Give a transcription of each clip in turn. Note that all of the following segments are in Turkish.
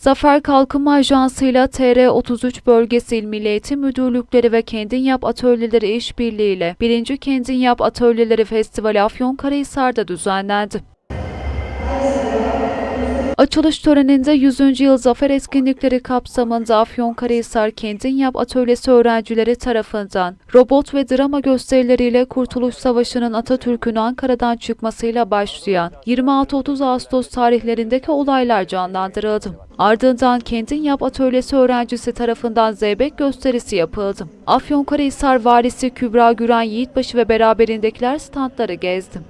Zafer Kalkınma Ajansı ile TR33 Bölgesi İl Milli Eğitim Müdürlükleri ve Kendin Yap Atölyeleri işbirliğiyle 1. Kendin Yap Atölyeleri Festivali Afyonkarahisar'da düzenlendi. Açılış töreninde 100. yıl zafer etkinlikleri kapsamında Afyonkarahisar Kendin Yap Atölyesi öğrencileri tarafından robot ve drama gösterileriyle Kurtuluş Savaşı'nın Atatürk'ün Ankara'dan çıkmasıyla başlayan 26-30 Ağustos tarihlerindeki olaylar canlandırıldı. Ardından Kendin Yap Atölyesi öğrencisi tarafından zeybek gösterisi yapıldı. Afyonkarahisar valisi Kübra Güren Yiğitbaşı ve beraberindekiler standları gezdi.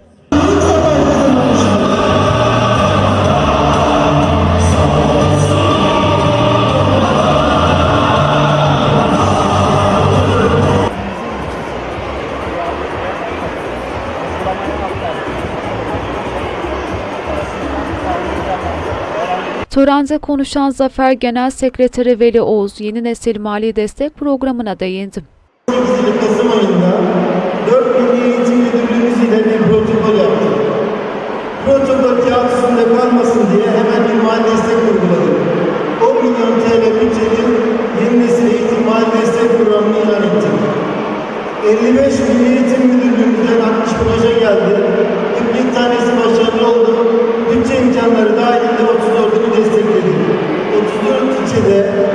Törende konuşan Zafer Genel Sekreteri Veli Oğuz, Yeni Nesil Mali Destek Programı'na değindi. 12 Kasım ayında 4 Milli Eğitim Müdürlüğümüz ile bir protokol yaptık. Protokol kağıt üstünde kalmasın diye hemen bir mali destek uyguladık. 10 milyon TL bütçenin yeni nesil eğitim mali destek programını ilan ettik. 55 Milli Eğitim Müdürlüğümüzden 60 proje geldi.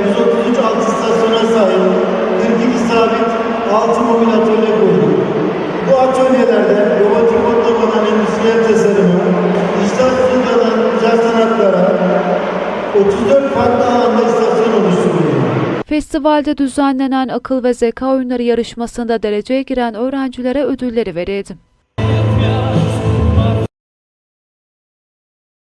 133 alt istasyona sahip 42 sabit 6 mobil atölye kurduk. Bu atölyelerde robotik kodlamadan endüstriyel tasarımı, dijital sunumdan güzel sanatlara 34 farklı alanda istasyon oluşturuyor. Festivalde düzenlenen akıl ve zeka oyunları yarışmasında dereceye giren öğrencilere ödülleri verildi.